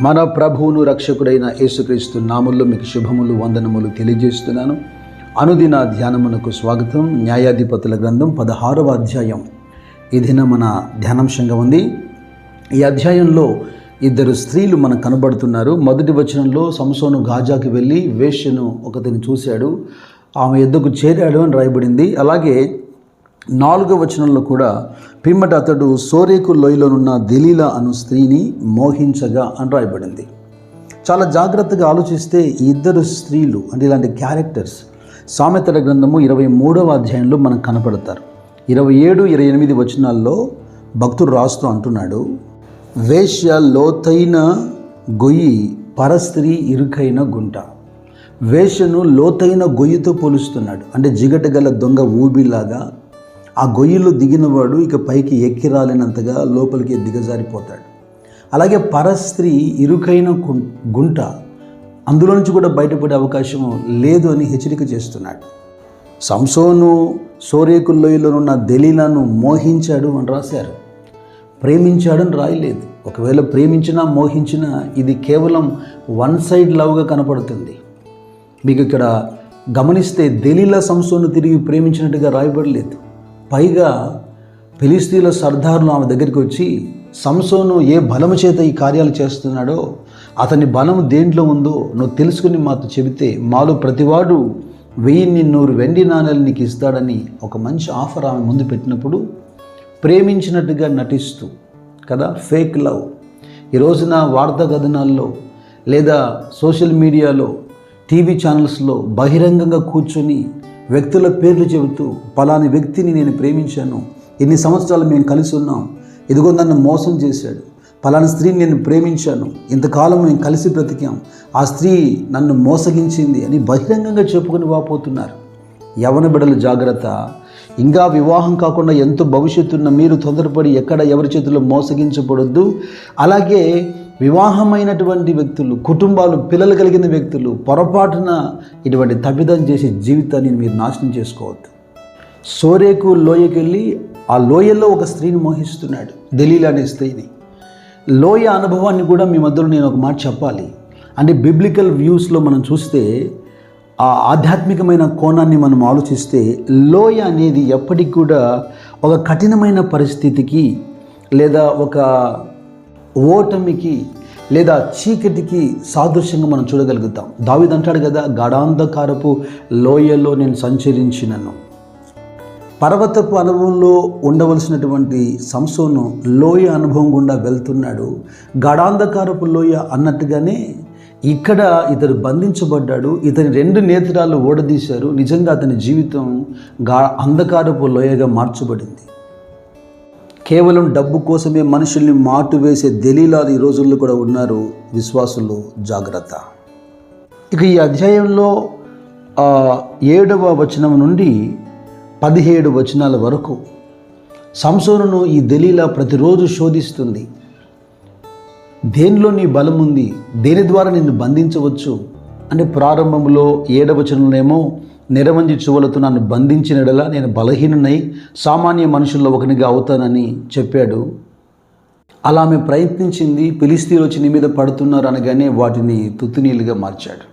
మన ప్రభువును రక్షకుడైన యేసుక్రీస్తు నాముల్లో మీకు శుభములు వందనములు తెలియజేస్తున్నాను. అనుదిన ధ్యానమునకు స్వాగతం. న్యాయాధిపతుల గ్రంథం పదహారవ అధ్యాయం. ఈ దిన మన ధ్యానాంశంగా ఉంది. ఈ అధ్యాయంలో ఇద్దరు స్త్రీలు మనకు కనబడుతున్నారు. మొదటి వచనంలో సంసోను గాజాకి వెళ్ళి వేష్యను ఒకతిని చూశాడు. ఆమె ఎద్దుకు చేరాడు అని రాయబడింది. అలాగే నాలుగవ వచనంలో కూడా పిమ్మట అతడు సోరేకు లోయలోనున్న దిలీలా అను స్త్రీని మోహించగా అని రాయబడింది. చాలా జాగ్రత్తగా ఆలోచిస్తే ఈ ఇద్దరు స్త్రీలు అంటే ఇలాంటి క్యారెక్టర్స్ సామెతల గ్రంథము ఇరవై మూడవ అధ్యాయంలో మనకు కనపడతారు. ఇరవై ఏడు ఇరవై ఎనిమిది వచనాల్లో భక్తుడు రాస్తూ అంటున్నాడు వేశ్య లోతైన గొయ్యి పరస్త్రీ ఇరుకైన గుంట. వేషను లోతైన గొయ్యితో పోలుస్తున్నాడు. అంటే జిగట గల దొంగ ఊబిలాగా ఆ గొయ్యిలో దిగినవాడు ఇక పైకి ఎక్కి రాలేనంతగా లోపలికి దిగజారిపోతాడు. అలాగే పరస్త్రీ ఇరుకైన గు- గుంట అందులో నుంచి కూడా బయటపడే అవకాశం లేదు అని హెచ్చరిక చేస్తున్నాడు. సంసోను సోరేకుల్లోయలోనున్న దెలీలాను మోహించాడు అని రాశారు. ప్రేమించాడని రాయలేదు. ఒకవేళ ప్రేమించినా మోహించినా ఇది కేవలం వన్ సైడ్ లవ్గా కనపడుతుంది. మీకు ఇక్కడ గమనిస్తే దెలీలా సంసోను తిరిగి ప్రేమించినట్టుగా రాయబడలేదు. పైగా ఫిలిస్తీన్ల సర్దారులు ఆమె దగ్గరికి వచ్చి సంసోను ఏ బలము చేత ఈ కార్యాలు చేస్తున్నాడో అతని బలము దేంట్లో ఉందో నువ్వు తెలుసుకుని మాతో చెబితే మాలో ప్రతివాడు వెయ్యిన్ని నూరు వెండి నాణ్యాలు నీకు ఇస్తాడని ఒక మంచి ఆఫర్ ఆమె ముందు పెట్టినప్పుడు ప్రేమించినట్టుగా నటిస్తూ కదా ఫేక్ లవ్. ఈ రోజున వార్తా కథనాల్లో లేదా సోషల్ మీడియాలో టీవీ ఛానల్స్లో బహిరంగంగా కూర్చొని వ్యక్తుల పేర్లు చెబుతూ పలాని వ్యక్తిని నేను ప్రేమించాను. ఎన్ని సంవత్సరాలు మేము కలిసి ఉన్నాం. ఇదిగో నన్ను మోసం చేశాడు. పలాని స్త్రీని నేను ప్రేమించాను. ఇంతకాలం మేము కలిసి బ్రతికాం. ఆ స్త్రీ నన్ను మోసగించింది అని బహిరంగంగా చెప్పుకొని వాపోతున్నారు. యవన బిడలు జాగ్రత్త ఇంకా వివాహం కాకుండా ఎంతో భవిష్యత్తున్న మీరు తొందరపడి ఎక్కడ ఎవరి చేతుల్లో మోసగించబడొద్దు. అలాగే వివాహమైనటువంటి వ్యక్తులు కుటుంబాలు పిల్లలు కలిగిన వ్యక్తులు పొరపాటున ఇటువంటి తప్పిదం చేసే జీవితాన్ని మీరు నాశనం చేసుకోవద్దు. సోరేకు లోయకి వెళ్ళి ఆ లోయల్లో ఒక స్త్రీని మోహిస్తున్నాడు. దలీలా అనే స్త్రీని. లోయ అనుభవాన్ని కూడా మీ మధ్యలో నేను ఒక మాట చెప్పాలి. అంటే బిబ్లికల్ వ్యూస్లో మనం చూస్తే ఆ ఆధ్యాత్మికమైన కోణాన్ని మనం ఆలోచిస్తే లోయ అనేది ఎప్పటికి కూడా ఒక కఠినమైన పరిస్థితికి లేదా ఒక ఓటమికి లేదా చీకటికి సాదృశ్యంగా మనం చూడగలుగుతాం. దావిద్ అంటాడు కదా గాఢాంధకారపు లోయలో నేను సంచరించినను. పర్వతపు అనుభవంలో ఉండవలసినటువంటి సంసోను లోయ అనుభవం గుండా వెళ్తున్నాడు. గాఢాంధకారపు లోయ అన్నట్టుగానే ఇక్కడ ఇతడు బంధించబడ్డాడు ఇతని రెండు నేత్రాలు ఓడదీశారు నిజంగా అతని జీవితం గా అంధకారపు లోయగా మార్చబడింది. కేవలం డబ్బు కోసమే మనుషుల్ని మాటు వేసే దలీలాలు ఈ రోజుల్లో కూడా ఉన్నారు. విశ్వాసులు జాగ్రత్త. ఇక ఈ అధ్యాయంలో ఏడవ వచనం నుండి పదిహేడు వచనాల వరకు సంసోనును ఈ దలీలా ప్రతిరోజు శోధిస్తుంది. దేనిలో నీ బలం ఉంది? దేని ద్వారా నిన్ను బంధించవచ్చు? అంటే ప్రారంభంలో ఏడవచనంలోనేమో నిరవంజి చువలతో నన్ను బంధించినడలా నేను బలహీనునై సామాన్య మనుషుల్లో ఒకనిగా అవుతానని చెప్పాడు. అలా ఆమె ప్రయత్నించింది పిలిస్తీలు వచ్చి నీ మీద పడుతున్నారు అనగానే వాటిని తుత్తునీలుగా మార్చాడు.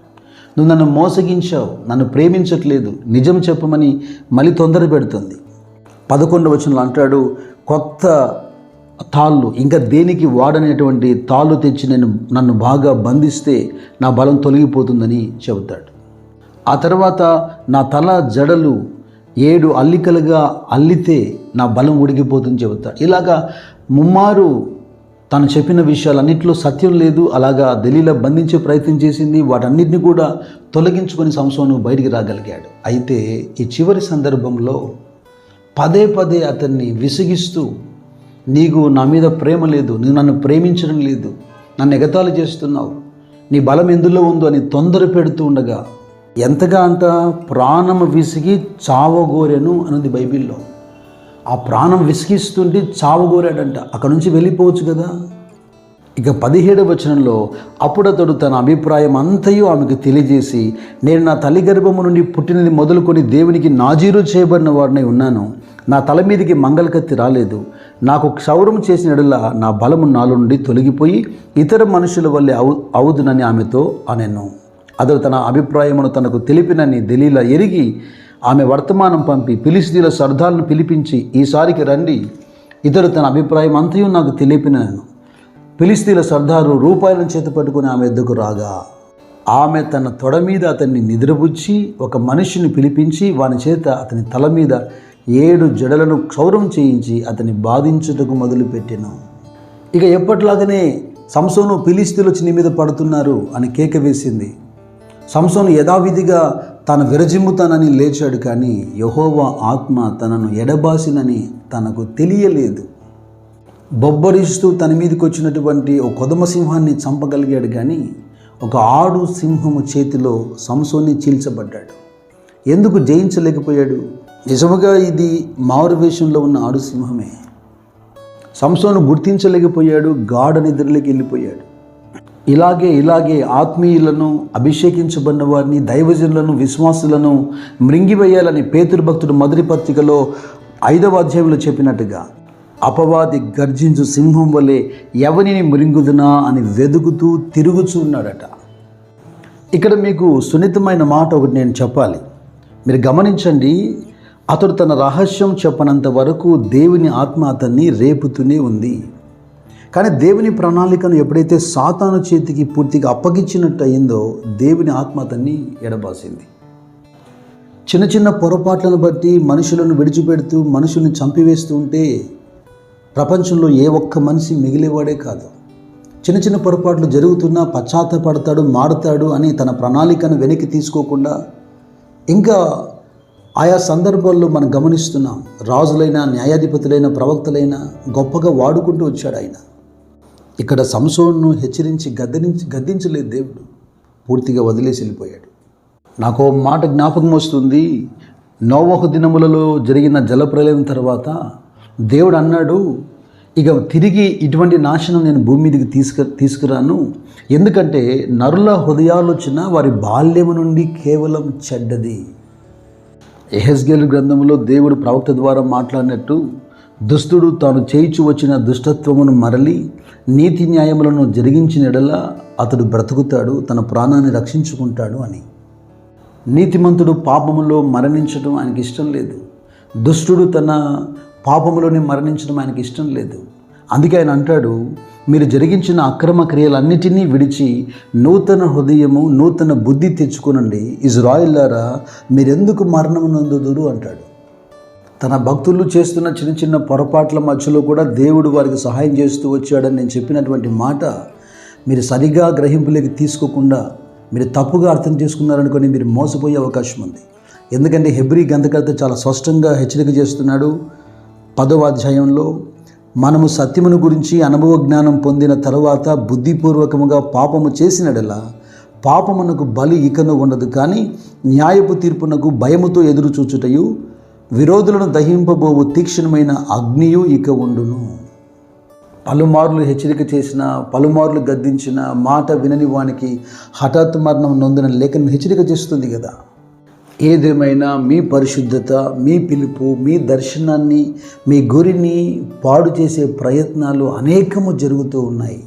నువ్వు నన్ను మోసగించావు నన్ను ప్రేమించట్లేదు నిజం చెప్పమని మళ్ళీ తొందర పెడుతుంది పదకొండవ వచనంలో అంటాడు కొత్త తాళ్ళు ఇంకా దేనికి వాడనేటువంటి తాళ్ళు తెచ్చి నేను నన్ను బాగా బంధిస్తే నా బలం తొలగిపోతుందని చెబుతాడు. ఆ తర్వాత నా తల జడలు ఏడు అల్లికలుగా అల్లితే నా బలం ఉడికిపోతుందని చెబుతాడు. ఇలాగా ముమ్మారు తను చెప్పిన విషయాలన్నింటిలో సత్యం లేదు అలాగా ఢిల్లీలో బంధించే ప్రయత్నం చేసింది వాటన్నిటిని కూడా తొలగించుకొని సంసోను బయటికి రాగలిగాడు. అయితే ఈ చివరి సందర్భంలో పదే పదే అతన్ని విసిగిస్తూ నీకు నా మీద ప్రేమ లేదు నువ్వు నన్ను ప్రేమించడం లేదు నన్ను ఎగతాళి చేస్తున్నావు నీ బలం ఎందులో ఉందో అని తొందర పెడుతూ ఉండగా ఎంతగా అంత ప్రాణం విసిగి చావగోరెను అన్నది బైబిల్లో. ఆ ప్రాణం విసిగిస్తుంటే చావగోరాడంట అక్కడ నుంచి వెళ్ళిపోవచ్చు కదా. ఇక పదిహేడవ వచనంలో అప్పుడతడు తన అభిప్రాయం అంతయు ఆమెకు తెలియజేసి నేను నా తల్లి గర్భము నుండి పుట్టినది మొదలుకొని దేవునికి నాజీరు చేయబడిన వాడినై ఉన్నాను నా తల మీదకి మంగళకత్తి రాలేదు నాకు క్షౌరం చేసినడలా నా బలము నాలుండి నుండి తొలగిపోయి ఇతర మనుషుల వల్లే అవు అవుదునని ఆమెతో అనెను. అతడు తన అభిప్రాయమును తనకు తెలిపినని దలీల ఎరిగి ఆమె వర్తమానం పంపి పిలిసిదీల సర్దాలను పిలిపించి ఈసారికి రండి. ఇతడు తన అభిప్రాయం అంతయు నాకు తెలిపినను. పిలిస్తీల సర్దారు రూపాయలను చేత పట్టుకుని ఆమె ఎద్దుకు రాగా ఆమె తన తొడ మీద అతన్ని నిద్రపుచ్చి ఒక మనిషిని పిలిపించి వాని చేత అతని తల మీద ఏడు జడలను క్షౌరం చేయించి అతని బాధించుటకు మొదలుపెట్టెను. ఇక ఎప్పట్లాగనే సంసోను పిలిస్తీలు వచ్చి నీ మీద పడుతున్నారు అని కేక వేసింది. సంసోను యథావిధిగా తాను విరజిమ్ముతానని లేచాడు కానీ యహోవా ఆత్మ తనను ఎడబాసినని తనకు తెలియలేదు. బొబ్బరిస్తూ తన మీదకి వచ్చినటువంటి ఒక కొదమ సింహాన్ని చంపగలిగాడు కానీ ఒక ఆడు సింహము చేతిలో సంసోన్ని చీల్చబడ్డాడు. ఎందుకు జయించలేకపోయాడు? నిజముగా ఇది మారు వేషంలో ఉన్న ఆడు సింహమే. సంసోను గుర్తించలేకపోయాడు గాఢ నిద్రలోకి వెళ్ళిపోయాడు. ఇలాగే ఇలాగే ఆత్మీయులను అభిషేకించబడిన వారిని దైవజనులను విశ్వాసులను మృంగివేయాలని పేతురు భక్తుడు మొదటి పత్రికలో ఐదవ అధ్యాయంలో చెప్పినట్టుగా అపవాది గర్జించు సింహం వలె ఎవరిని మృంగుదునా అని వెదుకుతూ తిరుగుచూ ఉన్నాడట. ఇక్కడ మీకు సున్నితమైన మాట ఒకటి నేను చెప్పాలి. మీరు గమనించండి అతడు తన రహస్యం చెప్పనంత వరకు దేవుని ఆత్మ అతన్ని రేపుతూనే ఉంది. కానీ దేవుని ప్రణాళికను ఎప్పుడైతే సాతాను చేతికి పూర్తిగా అప్పగించినట్టు అయిందో దేవుని ఆత్మ అతన్ని ఎడబాసింది. చిన్న చిన్న పొరపాట్లను బట్టి మనుషులను విడిచిపెడుతూ మనుషుల్ని చంపివేస్తూ ఉంటే ప్రపంచంలో ఏ ఒక్క మనిషి మిగిలేవాడే కాదు. చిన్న చిన్న పొరపాట్లు జరుగుతున్నా పశ్చాత్తపడతాడు మారుతాడు అని తన ప్రణాళికను వెనక్కి తీసుకోకుండా ఇంకా ఆయా సందర్భాల్లో మనం గమనిస్తున్నాం. రాజులైన న్యాయాధిపతులైన ప్రవక్తలైన గొప్పగా వాడుకుంటూ వచ్చాడు ఆయన. ఇక్కడ సంసోన్ను హెచ్చరించి గద్దరించి గద్దించలేదు దేవుడు. పూర్తిగా వదిలేసి వెళ్ళిపోయాడు. నాకు మాట జ్ఞాపకం వస్తుంది. నోవహ దినములలో జరిగిన జలప్రలయం తర్వాత దేవుడు అన్నాడు ఇక తిరిగి ఇటువంటి నాశనం నేను భూమి మీదకి తీసుకు తీసుకురాను. ఎందుకంటే నరుల హృదయాలోచన వారి బాల్యము నుండి కేవలం చెడ్డది. ఎహెస్గేలు గ్రంథంలో దేవుడు ప్రవక్త ద్వారా మాట్లాడినట్టు దుష్టుడు తాను చేయిచు వచ్చిన దుష్టత్వమును మరలి నీతి న్యాయములను జరిగించినడలా అతడు బ్రతుకుతాడు తన ప్రాణాన్ని రక్షించుకుంటాడు అని. నీతిమంతుడు పాపములో మరణించడం ఆయనకి ఇష్టం లేదు. దుష్టుడు తన పాపములోనే మరణించడం ఆయనకి ఇష్టం లేదు. అందుకే ఆయన అంటాడు మీరు జరిగించిన అక్రమ క్రియలన్నిటినీ విడిచి నూతన హృదయము నూతన బుద్ధి తెచ్చుకునండి. ఇజ్రాయిల్లారా మీరెందుకు మరణమునందుదురు? అంటాడు. తన భక్తులు చేస్తున్న చిన్న చిన్న పొరపాట్ల మధ్యలో కూడా దేవుడు వారికి సహాయం చేస్తూ వచ్చాడని నేను చెప్పినటువంటి మాట మీరు సరిగా గ్రహింపులోకి తీసుకోకుండా మీరు తప్పుగా అర్థం చేసుకున్నారనుకొని మీరు మోసపోయే అవకాశం ఉంది. ఎందుకంటే హెబ్రి గంధకర్త చాలా స్పష్టంగా హెచ్చరిక చేస్తున్నాడు. పదవ అధ్యాయంలో మనము సత్యమును గురించి అనుభవ జ్ఞానం పొందిన తరువాత బుద్ధిపూర్వకముగా పాపము చేసినడలా పాపమునకు బలి ఇకను ఉండదు కానీ న్యాయపు తీర్పునకు భయముతో ఎదురు చూచుటయు విరోధులను దహింపబోవు తీక్షణమైన అగ్నియు ఇక ఉండును. పలుమార్లు హెచ్చరిక చేసిన పలుమార్లు గద్దించిన మాట వినని వానికి హఠాత్ మరణం నొందిన లేఖను హెచ్చరిక చేస్తుంది కదా ఏదేమైనా మీ పరిశుద్ధత మీ పిలుపు మీ దర్శనాన్ని మీ గురిని పాడు చేసే ప్రయత్నాలు అనేకము జరుగుతూ ఉన్నాయి.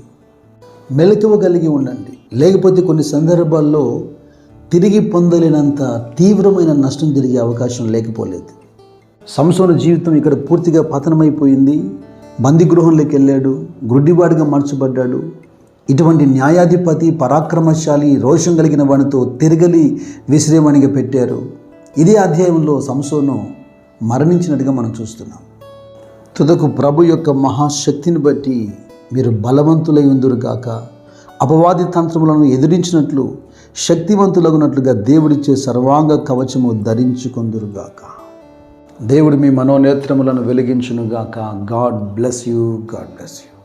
మెలకువ కలిగి ఉండండి. లేకపోతే కొన్ని సందర్భాల్లో తిరిగి పొందలేనంత తీవ్రమైన నష్టం జరిగే అవకాశం లేకపోలేదు. సంసోన జీవితం ఇక్కడ పూర్తిగా పతనమైపోయింది. బందిగృహంలోకి వెళ్ళాడు. గుడ్డివాడిగా మార్చబడ్డాడు. ఇటువంటి న్యాయాధిపతి పరాక్రమశాలి రోషం కలిగిన వానితో తిరగలి విశ్రేమణిగా పెట్టారు. ఇదే అధ్యాయంలో సంసోను మరణించినట్టుగా మనం చూస్తున్నాం. తుదకు ప్రభు యొక్క మహాశక్తిని బట్టి మీరు బలవంతులై ఉందురుగాక అపవాది తంత్రములను ఎదిరించినట్లు శక్తివంతులగునట్లుగా దేవుడిచ్చే సర్వాంగ కవచము ధరించుకుందురుగాక దేవుడు మీ మనోనేత్రములను వెలిగించునుగాక God bless you God bless you.